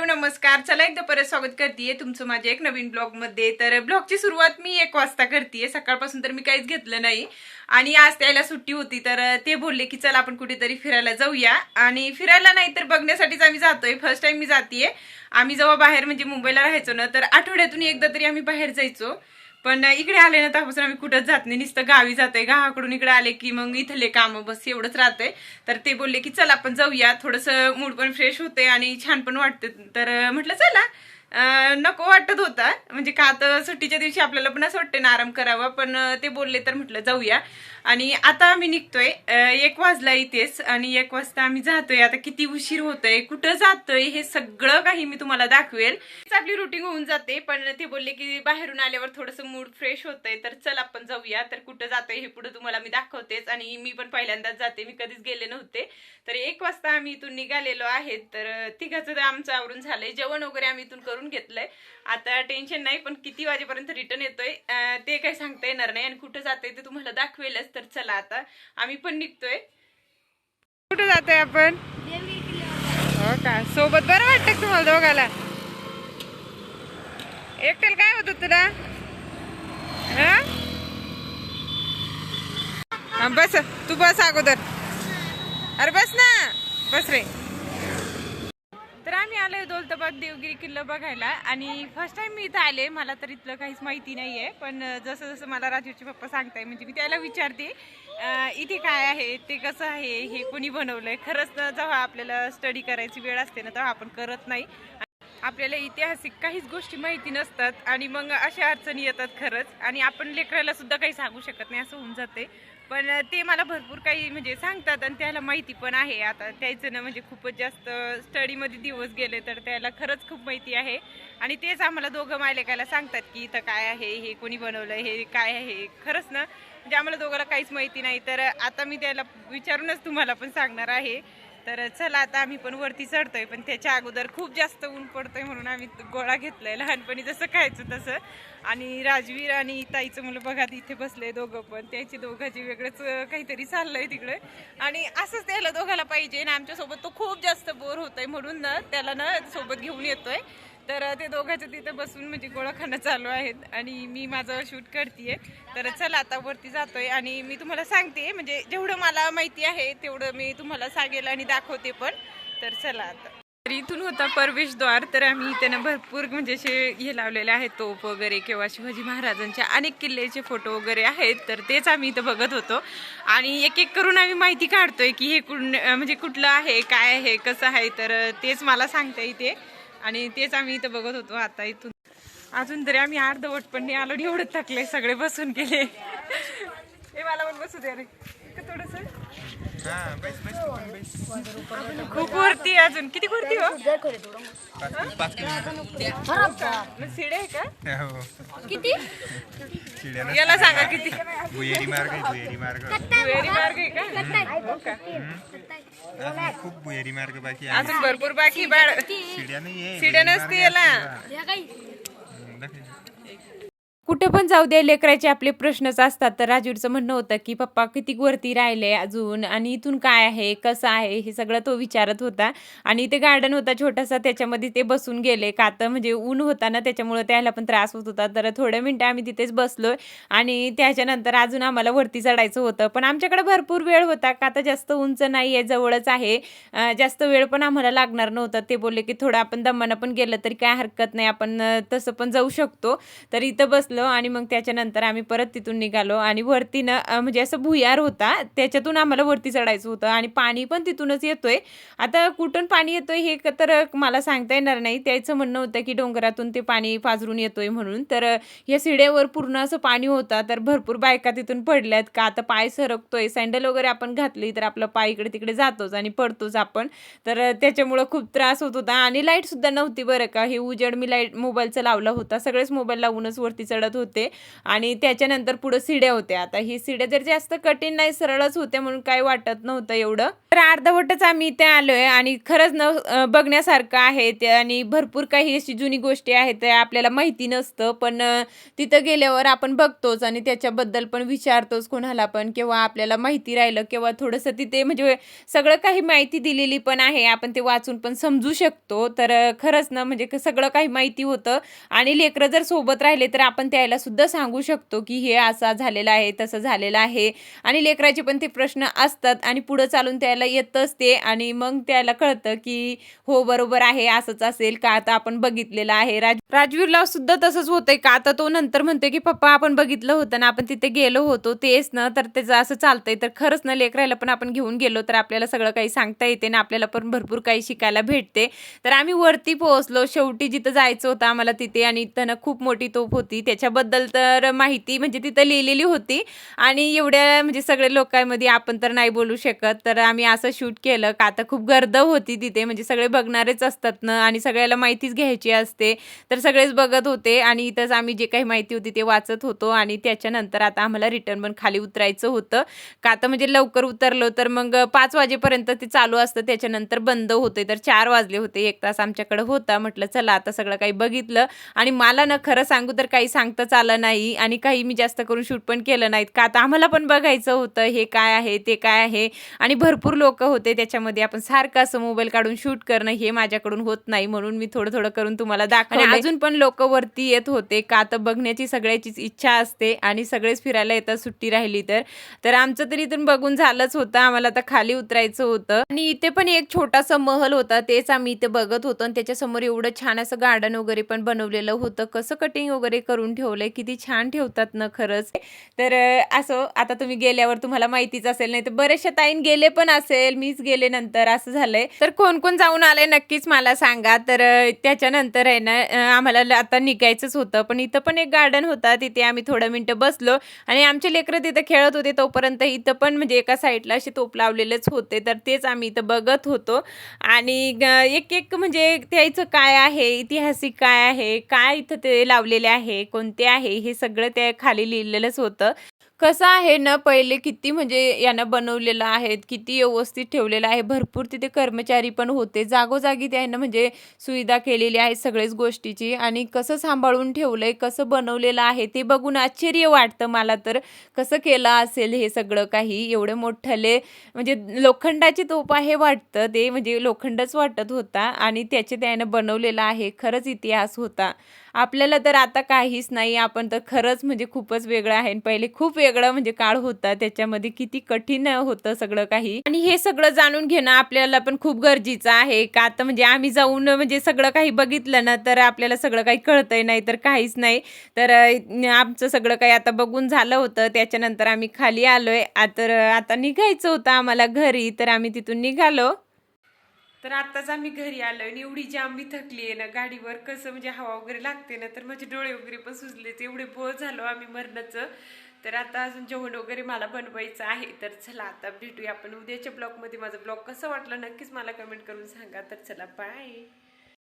Hello नमस्कार. चला एकदा परत स्वागत करतेय तुमचं माझ्या एक नवीन ब्लॉगमध्ये तर ब्लॉगची सुरुवात मी एक वाजता करतेय. सकाळपासून तर मी काहीच घेतलं नाही. आणि आज त्याला सुट्टी होती तर ते बोलले की चला आपण कुठेतरी फिरायला जाऊया. आणि फिरायला नाही तर बघण्यासाठीच आम्ही जातोय. फर्स्ट टाइम मी जाते आम्ही जेव्हा बाहेर म्हणजे मुंबईला राहायचो ना तर आठवड्यातून एकदा तरी आम्ही बाहेर जायचो. पण इकडे आले ना त्यापासून आम्ही कुठंच जात नाही. नुसतं गावी जाते गावाकडून इकडे आले की मग इथले काम बस एवढंच राहते तर ते बोलले की चला आपण जाऊया. थोडंसं मूड पण फ्रेश होते आणि छान पण वाटते तर म्हटलं चला. नको वाटत होता. म्हणजे का तर सुट्टीच्या दिवशी आपल्याला पण असं वाटतं ना आराम करावा. पण ते बोलले तर म्हटलं जाऊया. आणि आता आम्ही निघतोय. एक वाजला इथेच आणि एक वाजता आम्ही जातोय. आता किती उशीर होतोय कुठं जातोय हे सगळं काही मी तुम्हाला दाखवेल. आपली रुटीन होऊन जाते. पण ते बोलले की बाहेरून आल्यावर थोडंसं मूड फ्रेश होतंय तर चल आपण जाऊया. तर कुठं जातोय हे पुढे तुम्हाला मी दाखवतेच. आणि मी पण पहिल्यांदाच जाते. मी कधीच गेले नव्हते. तर एक वाजता आम्ही इथून निघालेलो आहे. तर तिघाचं तर आमचं आवरून झालंय. जेवण वगैरे आम्ही इथून करून घेतलंय. आता टेन्शन नाही पण किती वाजेपर्यंत रिटर्न येतोय ते काही सांगता येणार नाही. आणि कुठं जाते ते तुम्हाला दाखवेलच तर चला आता. आम्ही पण निघतोय. कुठं जातोय आपण? हो का? सोबत बरं वाटतं तुम्हाला दोघाला? एकटेल काय होत तुला हा, बस. तू बस अगोदर. अरे बस ना. बस रे. मी आलोय दौलताबाद देवगिरी किल्ला बघायला आणि फर्स्ट टाइम मी इथं आले. मला तर इथलं काहीच माहिती नाहीये. पण जसं जसं मला राजूचे पप्पा सांगताय म्हणजे मी त्याला विचारते इथे काय आहे? ते कसं आहे? हे कोणी बनवलंय? खरंच ना जेव्हा आपल्याला स्टडी करायची वेळ असते ना तेव्हा आपण करत नाही. आपल्याला ऐतिहासिक काहीच गोष्टी माहिती नसतात आणि मग अशा अडचणी येतात खरंच. आणि आपण लेकराला सुद्धा काही सांगू शकत नाही असं होऊन जाते. पण ते मला भरपूर काही म्हणजे सांगतात आणि त्याला माहिती पण आहे. आता त्याचं ना म्हणजे खूपच जास्त स्टडीमध्ये दिवस गेले तर त्याला खरंच खूप माहिती आहे. आणि तेच आम्हाला दोघं मायलेकायला सांगतात की इथं काय आहे हे कोणी बनवलं हे काय आहे खरंच ना. म्हणजे आम्हाला दोघांना काहीच माहिती नाही. तर आता मी त्याला विचारूनच तुम्हाला पण सांगणार आहे. तर चला आता आम्ही पण वरती चढतोय पण त्याच्या अगोदर खूप जास्त ऊन पडतोय म्हणून आम्ही गोळा घेतलाय लहानपणी जसं खायचं तसं. आणि राजवीर आणि ताईचं मुलं बघा इथे बसले दोघं पण. त्याची दोघांची वेगळंच काहीतरी चाललंय तिकडे. आणि असंच त्याला दोघाला पाहिजे आणि आमच्यासोबत तो खूप जास्त बोर होतोय म्हणून ना त्याला ना सोबत घेऊन येतोय. तर ते दोघांचं तिथं बसून म्हणजे गोळा खाणं चालू आहेत आणि मी माझं शूट करते तर चला आता वरती जातोय आणि मी तुम्हाला सांगते म्हणजे जेवढं मला माहिती आहे तेवढं मी तुम्हाला सांगेल आणि दाखवते पण. तर चला आता. तर इथून होता प्रवेशद्वार तर आम्ही त्यांना भरपूर म्हणजे असे हे लावलेले आहेत तोप वगैरे किंवा शिवाजी महाराजांच्या अनेक किल्ल्याचे फोटो वगैरे आहेत तर तेच आम्ही इथं बघत होतो. आणि एक एक करून आम्ही माहिती काढतोय की हे कुण म्हणजे कुठलं आहे काय आहे कसं आहे तर तेच मला सांगता येते. आणि तेच आम्ही इथं बघत होतो आता इथून. अजून तरी आम्ही अर्धवट पण नाही आलो आणि एवढं थकले सगळे बसून गेले. हे मला पण बसू दे रे. खूप वरती अजून. किती वरती हो? मग शिडे आहे का? किती? चिड्याला याला सांगा किती. भुयेरी मार्ग आहे भुयेरी मार्ग. दुहेरी मार्ग आहे का? हो का? अजून खूप भुयेरी मार्ग बाकी आहे. अजून भरपूर बाकी बाळ शिड्या नाही शिड्या नसते याला. कुठे पण जाऊ दे लेकराचे आपले प्रश्नच असतात. तर राजूरचं म्हणणं होतं की पप्पा किती वरती राहिले अजून? आणि इथून काय आहे? कसं आहे? हे सगळं तो विचारत होता. आणि इथे गार्डन होता छोटासा. त्याच्यामध्ये ते बसून गेले. का तर म्हणजे ऊन होता ना त्याच्यामुळे त्याला पण त्रास होत होता. तर थोड्या मिनटं आम्ही तिथेच बसलो आणि त्याच्यानंतर अजून आम्हाला वरती चढायचं होतं. पण आमच्याकडे भरपूर वेळ होता. का जास्त उंच नाही आहे जवळच आहे. जास्त वेळ पण आम्हाला लागणार नव्हता. ते बोलले की थोडं आपण दमानं पण गेलं तरी काय हरकत नाही. आपण तसं पण जाऊ शकतो. तर इथं बसलं. आणि मग त्याच्यानंतर आम्ही परत तिथून निघालो आणि वरती ना म्हणजे असं भुयार होता त्याच्यातून आम्हाला वरती चढायचं होतं आणि पाणी पण तिथूनच येतोय. आता कुठून पाणी येतोय हे क- तर मला सांगता येणार नाही. त्याचं म्हणणं होतं की डोंगरातून ते पाणी पाजरून येतोय म्हणून. तर या सिड्यावर पूर्ण असं पाणी होता तर भरपूर बायका तिथून पडल्यात का आता पाय सरकतोय सँडल वगैरे आपण घातली तर आपलं पाय इकडे तिकडे जातोच आणि पडतोच आपण. तर त्याच्यामुळं खूप त्रास होत होता आणि लाईटसुद्धा नव्हती बरं का. हे उजेड मी लाइट मोबाईलचा लावला होता. सगळेच मोबाईल लावूनच वरती चढत जात होते आणि त्याच्यानंतर पुढं सिड्या होत्या. आता ही सिड्या जर जास्त कठीण नाही सरळच होत्या म्हणून काही वाटत नव्हतं एवढं. तर अर्धवटच आम्ही इथे आलोय आणि खरंच न बघण्यासारखं आहे ते आणि भरपूर काही अशी जुनी गोष्टी आहेत आपल्याला माहिती नसतं. पण तिथं गेल्यावर आपण बघतोच आणि त्याच्याबद्दल पण विचारतोच कोणाला पण किंवा आपल्याला माहिती राहिलं किंवा थोडंसं तिथे म्हणजे सगळं काही माहिती दिलेली पण आहे आपण ते वाचून पण समजू शकतो. तर खरंच ना म्हणजे सगळं काही माहिती होतं आणि लेकरं जर सोबत राहिले तर आपण त्याला सुद्धा सांगू शकतो की हे असा झालेला आहे तसं झालेलं आहे. आणि लेकराचे पण ते प्रश्न असतात आणि पुढं चालून त्याला येतच ते आणि मग त्याला कळतं की हो बरोबर आहे असंच असेल का? आता आपण बघितलेलं आहे. राज राजवीरला सुद्धा तसंच होतंय का? आता तो नंतर म्हणतोय की पप्पा आपण बघितलं होतं ना आपण तिथे गेलो होतो तेच ना तर त्याचं असं चालतंय. तर खरंच ना लेकरायला पण आपण घेऊन गेलो तर आपल्याला सगळं काही सांगता येते ना आपल्याला पण भरपूर काही शिकायला भेटते. तर आम्ही वरती पोहोचलो. शेवटी जिथं जायचं होतं आम्हाला तिथे आणि त्यानं खूप मोठी तोफ होती. त्याच्याबद्दल तर माहिती म्हणजे तिथं लिहिलेली होती. आणि एवढ्या म्हणजे सगळे लोकांमध्ये आपण तर नाही बोलू शकत. तर आम्ही असं शूट केलं. का आता खूप गर्द होती तिथे. म्हणजे सगळे बघणारेच असतात ना. आणि सगळ्याला माहितीच घ्यायची असते. तर सगळेच बघत होते. आणि इथंच आम्ही जे काही माहिती होती ते वाचत होतो. आणि त्याच्यानंतर आता आम्हाला रिटर्न पण खाली उतरायचं होतं. का आता म्हणजे लवकर उतरलो तर मग पाच वाजेपर्यंत ते चालू असतं. त्याच्यानंतर बंद होते. तर चार वाजले होते. एक तास आमच्याकडे होता. म्हटलं चला आता सगळं काही बघितलं. आणि मला ना खरं सांगू तर काही सांग सांगताच आलं नाही आणि काही मी जास्त करून शूट पण केलं नाहीत. का आता आम्हाला पण बघायचं होतं हे काय आहे ते काय आहे? आणि भरपूर लोक होते त्याच्यामध्ये. आपण सारखं असं मोबाईल काढून शूट करणं हे माझ्याकडून होत नाही म्हणून मी थोडं थोडं करून तुम्हाला दाखवलं अजून पण लोक वरती येत होते. का तर बघण्याची सगळ्याचीच इच्छा असते आणि सगळेच फिरायला येतात सुट्टी राहिली तर. तर आमचं तरी इथून बघून झालंच होतं. आम्हाला आता खाली उतरायचं होतं. आणि इथे पण एक छोटासा महल होता. तेच आम्ही इथे बघत होतो. आणि त्याच्यासमोर एवढं छान असं गार्डन वगैरे पण बनवलेलं होतं. कसं कटिंग वगैरे करून ठेवलंय किती छान ठेवतात ना खरंच. तर असं आता तुम्ही गेल्यावर तुम्हाला माहितीच असेल नाही तर बरेचशा ताईन गेले पण असेल मीच गेले नंतर असं झालंय. तर कोण कोण जाऊन आले नक्कीच मला सांगा. तर त्याच्यानंतर आहे ना आम्हाला आता निघायचंच होतं पण इथं पण एक गार्डन होता तिथे आम्ही थोडं मिनटं बसलो आणि आमचे लेकरं तिथं खेळत होते तोपर्यंत. इथं पण म्हणजे एका साईडला असे तोप लावलेलेच होते तर तेच आम्ही इथं बघत होतो. आणि एक एक म्हणजे त्याचं काय आहे ऐतिहासिक काय आहे काय इथं ते लावलेले आहे कोण कोणते आहे हे सगळं त्या खाली लिहिलेलंच होतं. कसं आहे ना पहिले किती म्हणजे यानं बनवलेलं आहे किती व्यवस्थित ठेवलेलं आहे. भरपूर तिथे कर्मचारी पण होते. जागोजागी त्यानं म्हणजे सुविधा केलेली आहे सगळ्याच गोष्टीची. आणि कसं सांभाळून ठेवलंय कसं बनवलेलं आहे ते बघून आश्चर्य वाटतं मला तर. कसं केलं असेल हे सगळं काही? एवढे मोठले म्हणजे लोखंडाची तोप आहे वाटतं. ते म्हणजे लोखंडच वाटत होता आणि त्याचे त्यानं बनवलेलं आहे. खरंच इतिहास होता. आपल्याला तर आता काहीच नाही आपण तर खरंच म्हणजे खूपच वेगळं आहे. पहिले खूप वेगळं म्हणजे काळ होता त्याच्यामध्ये किती कठीण होतं सगळं काही. आणि हे सगळं जाणून घेणं आपल्याला पण खूप गरजेचं आहे. का आता म्हणजे आम्ही जाऊन म्हणजे सगळं काही बघितलं ना तर आपल्याला सगळं काही कळतंय नाही तर काहीच नाही. तर आमचं सगळं काही आता बघून झालं होतं. त्याच्यानंतर आम्ही खाली आलोय. तर आता निघायचं होतं आम्हाला घरी तर आम्ही तिथून निघालो. तर आताच आम्ही घरी आलो आणि एवढी जाम मी थकली आहे ना गाडीवर कसं म्हणजे हवा वगैरे लागते ना तर माझे डोळे वगैरे पण सुजले एवढे बोर झालो आम्ही मरणाचं. तर आता अजून जेवण वगैरे मला बनवायचं आहे. तर चला आता भेटूया आपण. उद्याच्या ब्लॉगमध्ये माझा ब्लॉग कसं वाटलं नक्कीच मला कमेंट करून सांगा. तर चला बाय